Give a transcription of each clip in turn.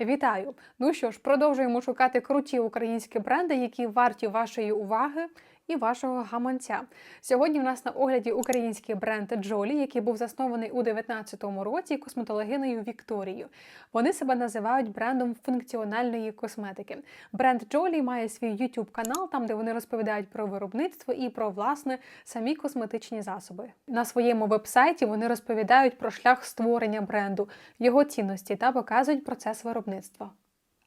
Вітаю! Ну що ж, продовжуємо шукати круті українські бренди, які варті вашої уваги і вашого гаманця. Сьогодні в нас на огляді український бренд Джолі, який був заснований у 19-му році косметологиною Вікторією. Вони себе називають брендом функціональної косметики. Бренд Джолі має свій YouTube канал, там де вони розповідають про виробництво і про власне самі косметичні засоби. На своєму вебсайті вони розповідають про шлях створення бренду, його цінності та показують процес виробництва.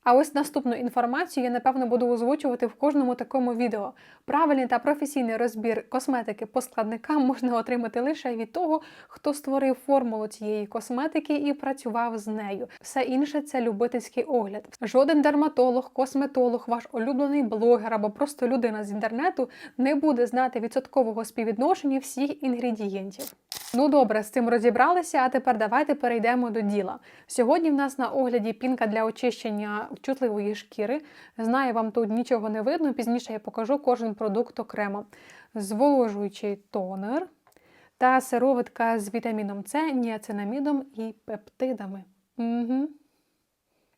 А ось наступну інформацію я напевно буду озвучувати в кожному такому відео. Правильний та професійний розбір косметики по складникам можна отримати лише від того, хто створив формулу цієї косметики і працював з нею. Все інше це любительський огляд. Жоден дерматолог, косметолог, ваш улюблений блогер або просто людина з інтернету не буде знати відсоткового співвідношення всіх інгредієнтів. Ну добре, з цим розібралися, а тепер давайте перейдемо до діла. Сьогодні в нас на огляді пінка для очищення чутливої шкіри. Знаю, вам тут нічого не видно, пізніше я покажу кожен продукт окремо. Зволожуючий тонер та сироватка з вітаміном С, ніацинамідом і пептидами. Угу.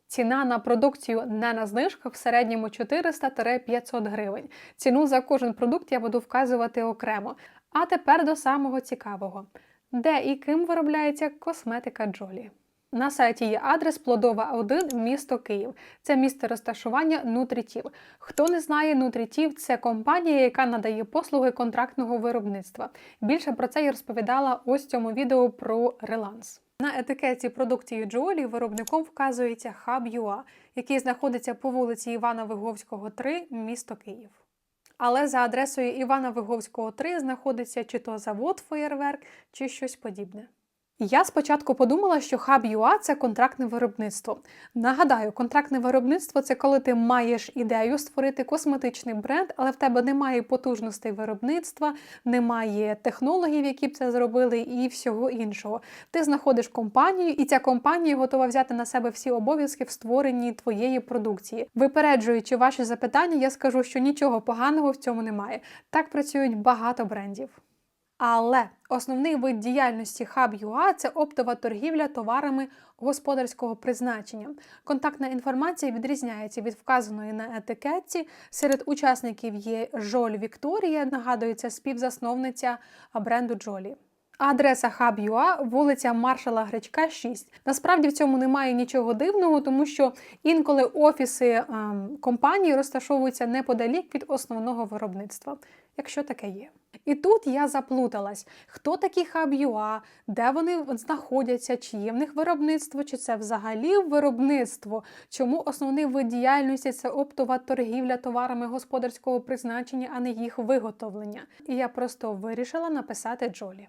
Ціна на продукцію не на знижках в середньому 400-500 гривень. Ціну за кожен продукт я буду вказувати окремо. А тепер до самого цікавого: де і ким виробляється косметика Джолі? На сайті є адрес Плодова 1, місто Київ. Це місце розташування Нутрітів. Хто не знає, Нутрітів це компанія, яка надає послуги контрактного виробництва. Більше про це я розповідала ось в цьому відео про реланс. На етикетці продукції Джолі виробником вказується Hub.ua, який знаходиться по вулиці Івана Виговського, 3, місто Київ. Але за адресою Івана Виговського 3 знаходиться чи то завод Феєрверк, чи щось подібне. Я спочатку подумала, що Hub.ua – це контрактне виробництво. Нагадаю, контрактне виробництво це коли ти маєш ідею створити косметичний бренд, але в тебе немає потужностей виробництва, немає технологів, які б це зробили, і всього іншого. Ти знаходиш компанію, і ця компанія готова взяти на себе всі обов'язки в створенні твоєї продукції. Випереджуючи ваші запитання, я скажу, що нічого поганого в цьому немає. Так працюють багато брендів. Але основний вид діяльності Hub.ua – це оптова торгівля товарами господарського призначення. Контактна інформація відрізняється від вказаної на етикетці. Серед учасників є Жоль Вікторія, нагадую, це співзасновниця бренду Джолі. Адреса Hub.ua – вулиця Маршала Гречка, 6. Насправді в цьому немає нічого дивного, тому що інколи офіси ем, компанії розташовуються неподалік від основного виробництва, якщо таке є. І тут я заплуталась, хто такі хаб'юа, де вони знаходяться, чи є в них виробництво, чи це взагалі виробництво, чому основний вид діяльності це оптова торгівля товарами господарського призначення, а не їх виготовлення. І я просто вирішила написати Джолі.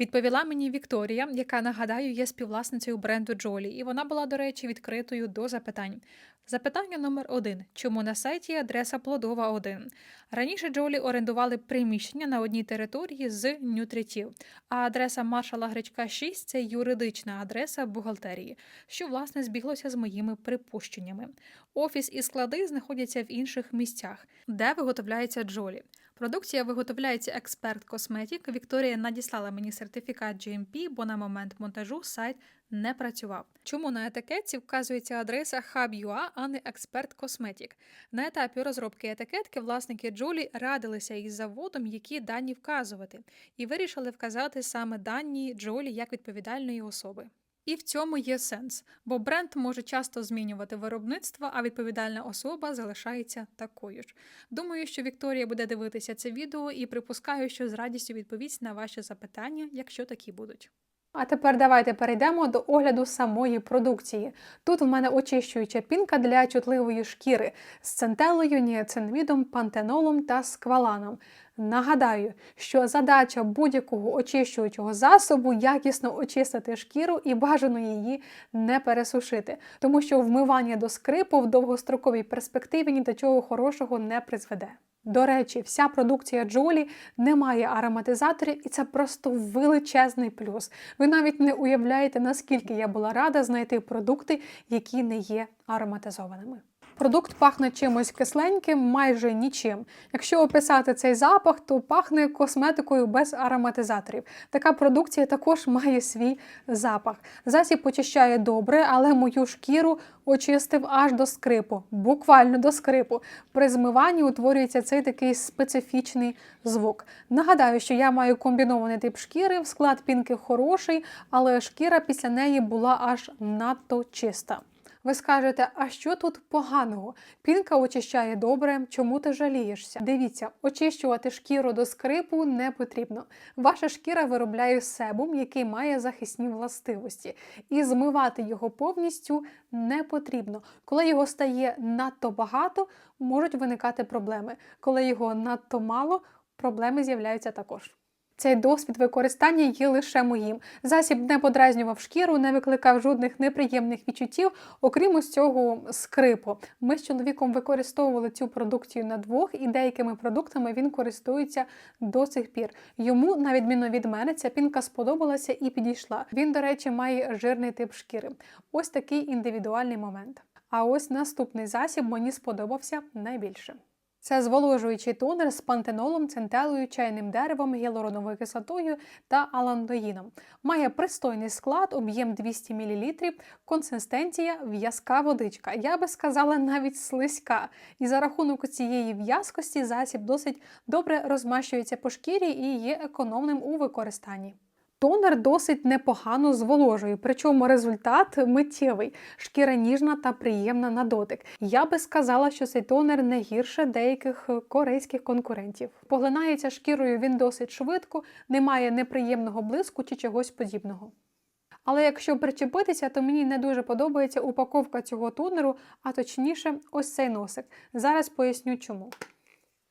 Відповіла мені Вікторія, яка нагадаю є співвласницею бренду Джолі, і вона була, до речі, відкритою до запитань. Запитання номер один: чому на сайті адреса Плодова 1? Раніше Джолі орендували приміщення на одній території з нютритів, а адреса маршала Гречка 6 це юридична адреса бухгалтерії, що власне збіглося з моїми припущеннями. Офіс і склади знаходяться в інших місцях, де виготовляється Джолі. Продукція виготовляється експерт Косметік. Вікторія надіслала мені сертифікат GMP, бо на момент монтажу сайт не працював. Чому на етикетці вказується адреса Hub.ua, а не експерт Косметік? На етапі розробки етикетки власники Джолі радилися із заводом, які дані вказувати, і вирішили вказати саме дані Джолі як відповідальної особи. І в цьому є сенс, бо бренд може часто змінювати виробництво, а відповідальна особа залишається такою ж. Думаю, що Вікторія буде дивитися це відео і припускаю, що з радістю відповість на ваші запитання, якщо такі будуть. А тепер давайте перейдемо до огляду самої продукції. Тут в мене очищуюча пінка для чутливої шкіри з центелею, ніацинамідом, пантенолом та скваланом. Нагадаю, що задача будь-якого очищуючого засобу якісно очистити шкіру і бажано її не пересушити, тому що вмивання до скрипу в довгостроковій перспективі ні до чого хорошого не призведе. До речі, вся продукція Джолі не має ароматизаторів, і це просто величезний плюс. Ви навіть не уявляєте, наскільки я була рада знайти продукти, які не є ароматизованими. Продукт пахне чимось кисленьким, майже нічим. Якщо описати цей запах, то пахне косметикою без ароматизаторів. Така продукція також має свій запах. Засіб очищає добре, але мою шкіру очистив аж до скрипу, буквально до скрипу. При змиванні утворюється цей такий специфічний звук. Нагадаю, що я маю комбінований тип шкіри, склад пінки хороший, але шкіра після неї була аж надто чиста. Ви скажете, а що тут поганого? Пінка очищає добре, чому ти жалієшся? Дивіться, очищувати шкіру до скрипу не потрібно. Ваша шкіра виробляє себум, який має захисні властивості, і змивати його повністю не потрібно. Коли його стає надто багато, можуть виникати проблеми. Коли його надто мало, проблеми з'являються також. Цей досвід використання є лише моїм. Засіб не подразнював шкіру, не викликав жодних неприємних відчуттів, окрім ось цього скрипу. Ми з чоловіком використовували цю продукцію на двох, і деякими продуктами він користується до сих пір. Йому, на відміну від мене, ця пінка сподобалася і підійшла. Він, до речі, має жирний тип шкіри. Ось такий індивідуальний момент. А ось наступний засіб мені сподобався найбільше. Це зволожуючий тонер з пантенолом, центелою, чайним деревом, гіалуроновою кислотою та аландоїном. Має пристойний склад, об'єм 200 мл, консистенція в'язка водичка. Я би сказала навіть слизька. І за рахунок цієї в'язкості засіб досить добре розмащується по шкірі і є економним у використанні. Тонер досить непогано зволожує, причому результат миттєвий, шкіра ніжна та приємна на дотик. Я би сказала, що цей тонер не гірше деяких корейських конкурентів. Поглинається шкірою він досить швидко, немає неприємного блиску чи чогось подібного. Але якщо причепитися, то мені не дуже подобається упаковка цього тонеру, а точніше, ось цей носик. Зараз поясню чому.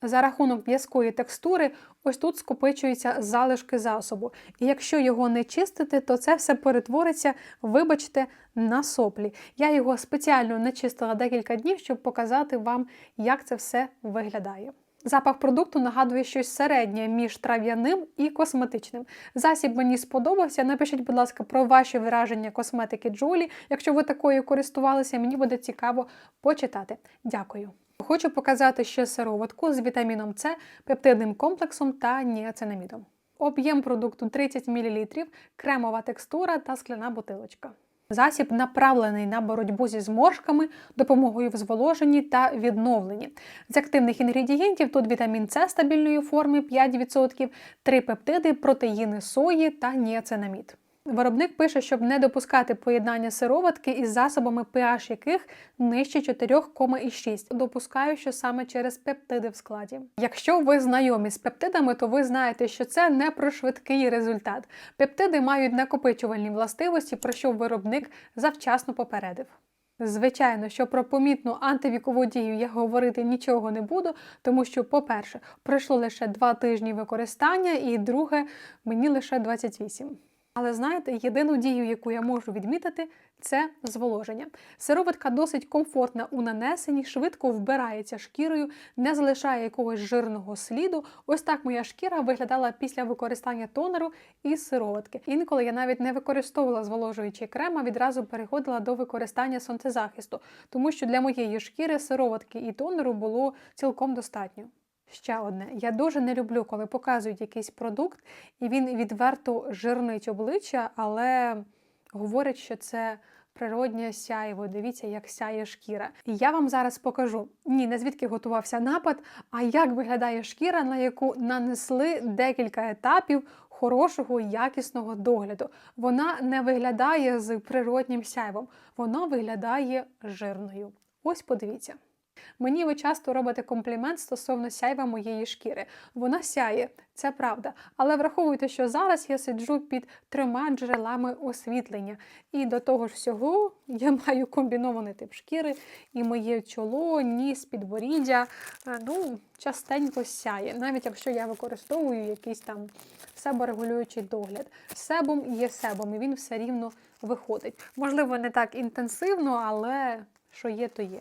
За рахунок в'язкої текстури, ось тут скопичуються залишки засобу. І якщо його не чистити, то це все перетвориться, вибачте, на соплі. Я його спеціально не чистила декілька днів, щоб показати вам, як це все виглядає. Запах продукту нагадує щось середнє між трав'яним і косметичним. Засіб мені сподобався. Напишіть, будь ласка, про ваші враження косметики Джолі. Якщо ви такою користувалися, мені буде цікаво почитати. Дякую. Хочу показати ще сироватку з вітаміном С, пептидним комплексом та ніацинамідом. Об'єм продукту 30 мл, кремова текстура та скляна бутилочка. Засіб направлений на боротьбу зі зморшками, допомогою в зволоженні та відновленні. З активних інгредієнтів тут вітамін С стабільної форми 5%, три пептиди, протеїни сої та ніацинамід. Виробник пише, щоб не допускати поєднання сироватки із засобами pH яких нижче 4,6. Допускаю, що саме через пептиди в складі. Якщо ви знайомі з пептидами, то ви знаєте, що це не про швидкий результат. Пептиди мають накопичувальні властивості, про що виробник завчасно попередив. Звичайно, що про помітну антивікову дію я говорити нічого не буду, тому що, по-перше, пройшло лише два тижні використання, і друге, мені лише 28. Але знаєте, єдину дію, яку я можу відмітити, це зволоження. Сироватка досить комфортна у нанесенні, швидко вбирається шкірою, не залишає якогось жирного сліду. Ось так моя шкіра виглядала після використання тонеру і сироватки. Інколи я навіть не використовувала зволожуючий крем, а відразу переходила до використання сонцезахисту, тому що для моєї шкіри сироватки і тонеру було цілком достатньо. Ще одне, я дуже не люблю, коли показують якийсь продукт, і він відверто жирнить обличчя, але говорять, що це природнє сяйво. Дивіться, як сяє шкіра. І я вам зараз покажу. Ні, не звідки готувався напад, а як виглядає шкіра, на яку нанесли декілька етапів хорошого якісного догляду. Вона не виглядає з природнім сяйвом, вона виглядає жирною. Ось подивіться. Мені ви часто робите комплімент стосовно сяйва моєї шкіри. Вона сяє, це правда. Але враховуйте, що зараз я сиджу під трьома джерелами освітлення. І до того ж всього я маю комбінований тип шкіри, і моє чоло, ніс, підборіддя ну, частенько сяє, навіть якщо я використовую якийсь там себорегулюючий догляд. Себом є себом, і він все рівно виходить. Можливо, не так інтенсивно, але що є, то є.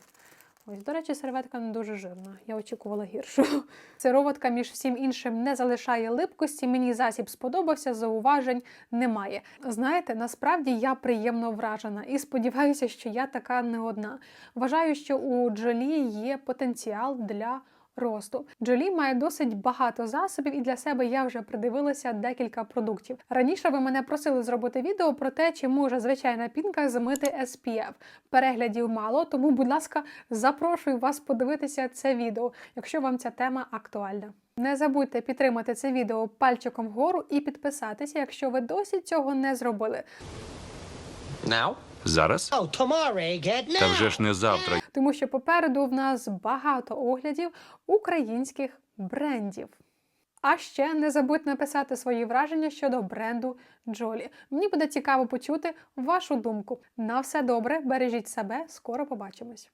Ось, до речі, серветка не дуже жирна. Я очікувала гіршу. Сироватка між всім іншим не залишає липкості. Мені засіб сподобався, зауважень немає. Знаєте, насправді я приємно вражена і сподіваюся, що я така не одна. Вважаю, що у Джолі є потенціал для росту. Джолі має досить багато засобів, і для себе я вже придивилася декілька продуктів. Раніше ви мене просили зробити відео про те, чи може звичайна пінка змити SPF. Переглядів мало, тому, будь ласка, запрошую вас подивитися це відео, якщо вам ця тема актуальна. Не забудьте підтримати це відео пальчиком вгору і підписатися, якщо ви досі цього не зробили. Now? Зараз? Oh, Та вже ж не завтра. тому що попереду в нас багато оглядів українських брендів. А ще не забудь написати свої враження щодо бренду Джолі. Мені буде цікаво почути вашу думку. На все добре, бережіть себе, скоро побачимось.